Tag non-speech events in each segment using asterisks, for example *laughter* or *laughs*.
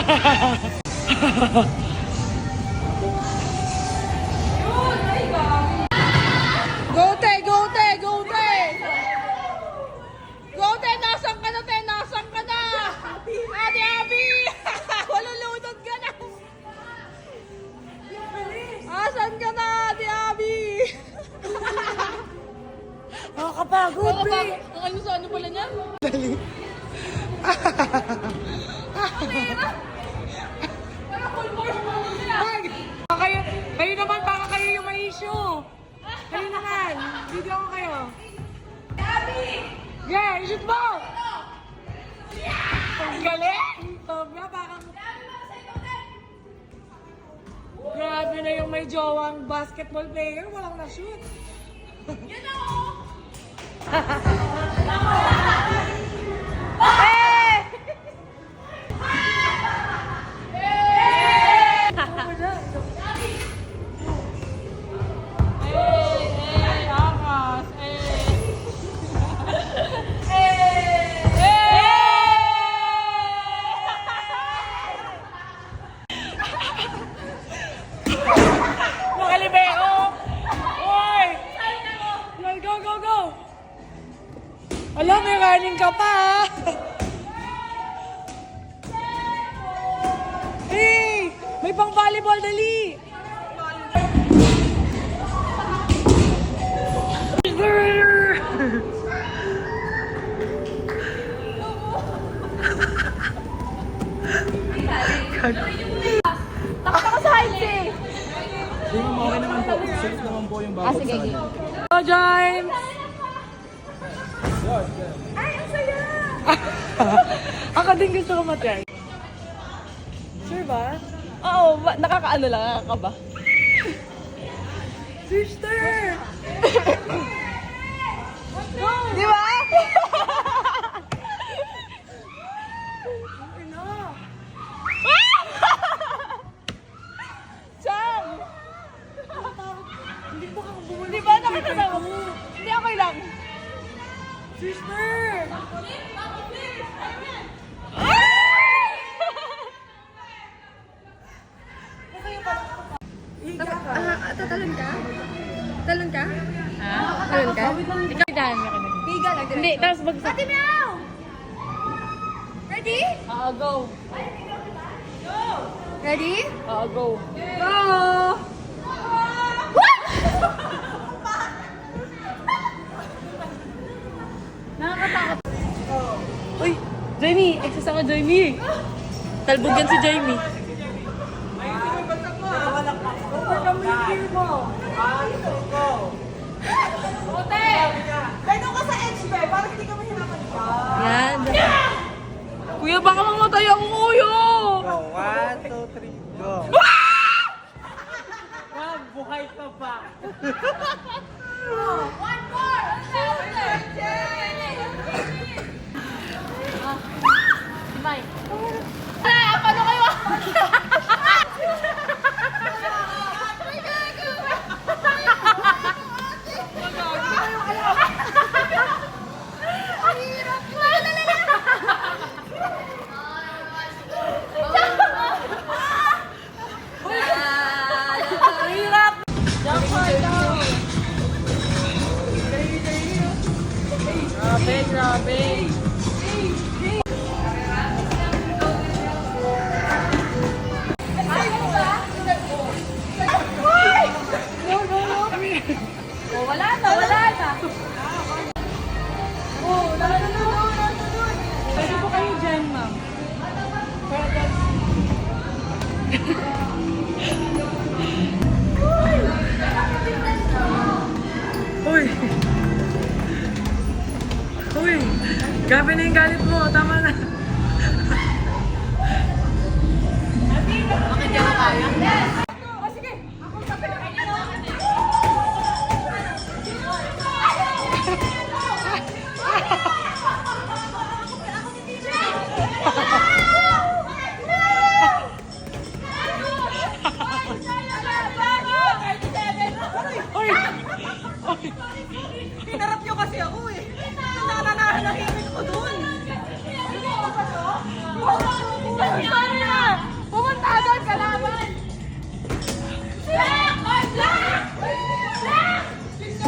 Go, te! Go, te! Go, te! Go, te! Ka na, te? Nasaan ka na? Ate Abby! Malulunod ka na! Asan ka na, Ate Abby? Nakakapagod, ang ano sa ano pala niyan? Parang full force mo siya. Kayo, kayo naman, baka kayo yung may issue. Kayo naman. Video ko kayo. Yeah, shoot mo! Ang galing! Sobra, parang... Grabe na yung may jowang basketball player, walang na-shoot. *laughs* Eh, pang volleyball, dali! Takot ako sa heights eh. Okay naman po. Safe naman po yung Ah, bawat sige. side. Go, James! Ay, ang saya! *laughs* Ako din gusto ko matry. Sure ba? Oo, ba- nakakaano lang, nakakaba. Sister! *coughs* Di ba? Chang! Hindi ba ka bumalik? Di ba nakita mo? Hindi, okay lang. Sister! Ah, tatalon ka? Talon ka? Ha? Talon ka? Ikaw, dahan mo ka na. Higa lang. Hindi, tapos bagsak. Ate Meow! Ready? Ah, go. Ready? Ah, go. Go! Nakakatakot. Uy, Jamie, exercise ako, Jamie. Talbog yan si Jamie. Yan. Kuya, baka mamatay ang kuya! Go. One, two, three, go. Wag, buhay ka pa. Mike. Grabe, Grabe na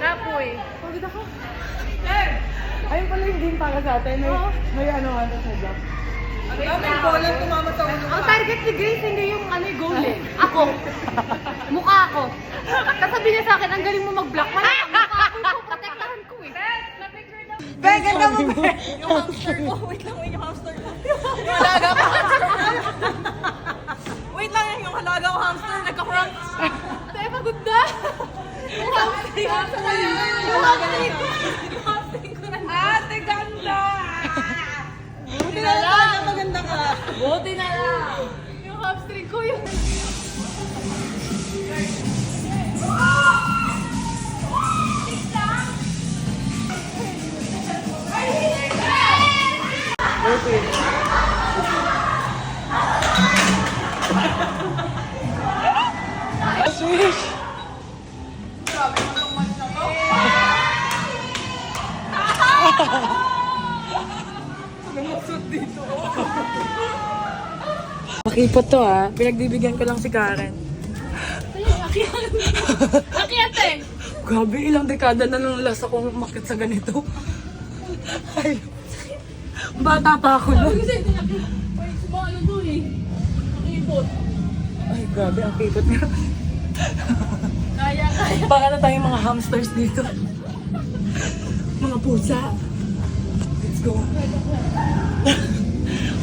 Kapoy. Pagod ako. Ayun pala yung game para sa atin. May, may ano ano sa job. Ang target ni Grace, hindi yung ano yung goal eh. Ako. *laughs* Mukha ako. Kasabi niya sa akin, ang galing mo mag-block. Man, mukha ako ito, protektahan ko eh. Ben, ganda mo, Ben! *laughs* Yung hamster ko. Wait lang, wait yung hamster ko. Ate, ganda! Buti na lang. Maganda ka. Buti na lang. Yung hamstring ko. Swish! Makipot to ah. Pinagbibigyan ko lang si Karen. Akyate! Grabe, ilang dekada na nung last akong umakit sa ganito. Ay, bata pa ako nun. Ay, eh. Ay, grabe, ang kipot nga. Kaya, kaya. Baka na tayong mga hamsters dito. mga pusa. Let's go.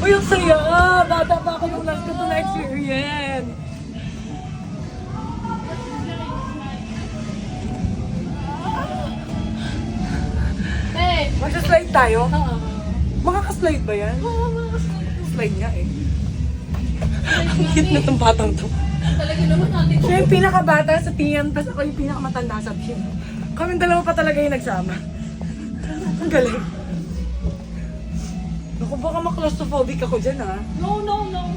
Uy, ang saya! Bata pa ako nung last ko to na-experience. Eh! Magsa-slide tayo? Oo. Makaka-slide ba yan? Slide nga eh. Ang cute na itong batang to. Talaga naman natin. Siya yung pinakabata sa team, tapos ako yung pinakamatanda sa team. Kaming dalawa pa talaga yung nagsama. Ang galing. Naku, baka ma-claustrophobic ako dyan ha. No, no, no.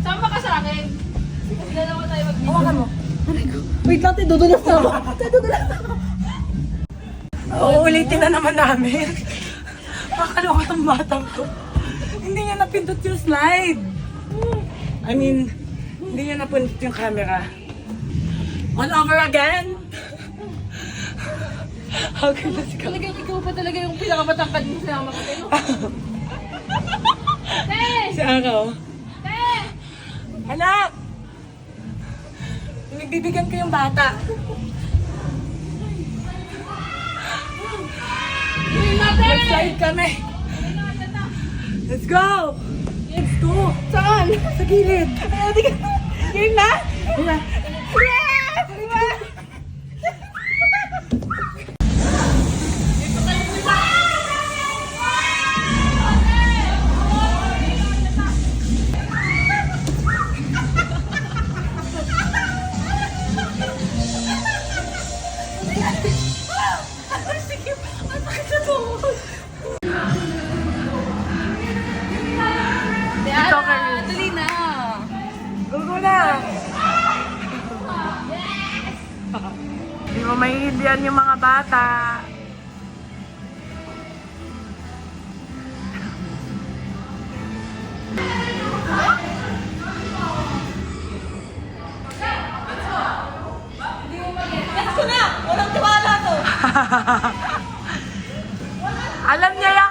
Sama ka sa akin. Kasi dalawa tayo mag Hawakan mo. Wait lang, tidudulas na ako. *laughs* Tidudulas na ako. Oo, ulitin na naman namin. *laughs* Makakaloka ng batang ko. Hindi niya napindot yung slide. I mean, hindi niya napindot yung camera. All over again. How can this go? Talagang ikaw pa talaga yung pinakamatangkad mo sinama ko kayo. Te! *laughs* Si Araw. Te! Anak! Nagbibigyan ko yung bata. Mag-slide kami. Let's go! Let's go! Saan? Sa gilid. Game na? Game na. Bata. *laughs* Alam niya yan,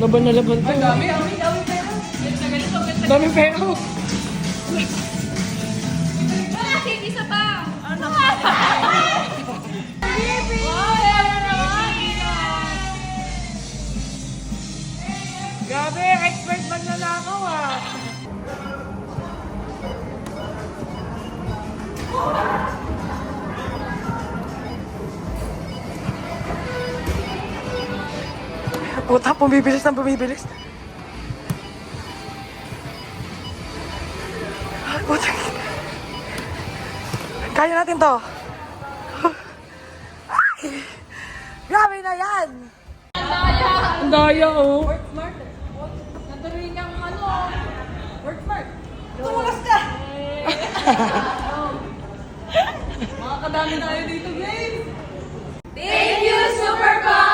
Laban na laban to. Dami, dami, dami pero. Dami pera. Wala, sige, isa pa. Ano? Grabe, expert man na lang ako ah. Puta, bumibilis ng bumibilis. Puta. Kaya natin to. Ay! Grabe na yan! Ang daya, oh. Work smart. Natuloy niyang ano. Oh. Work smart. Tumulas ka! Makakadami tayo dito, guys! Thank you, Supercom!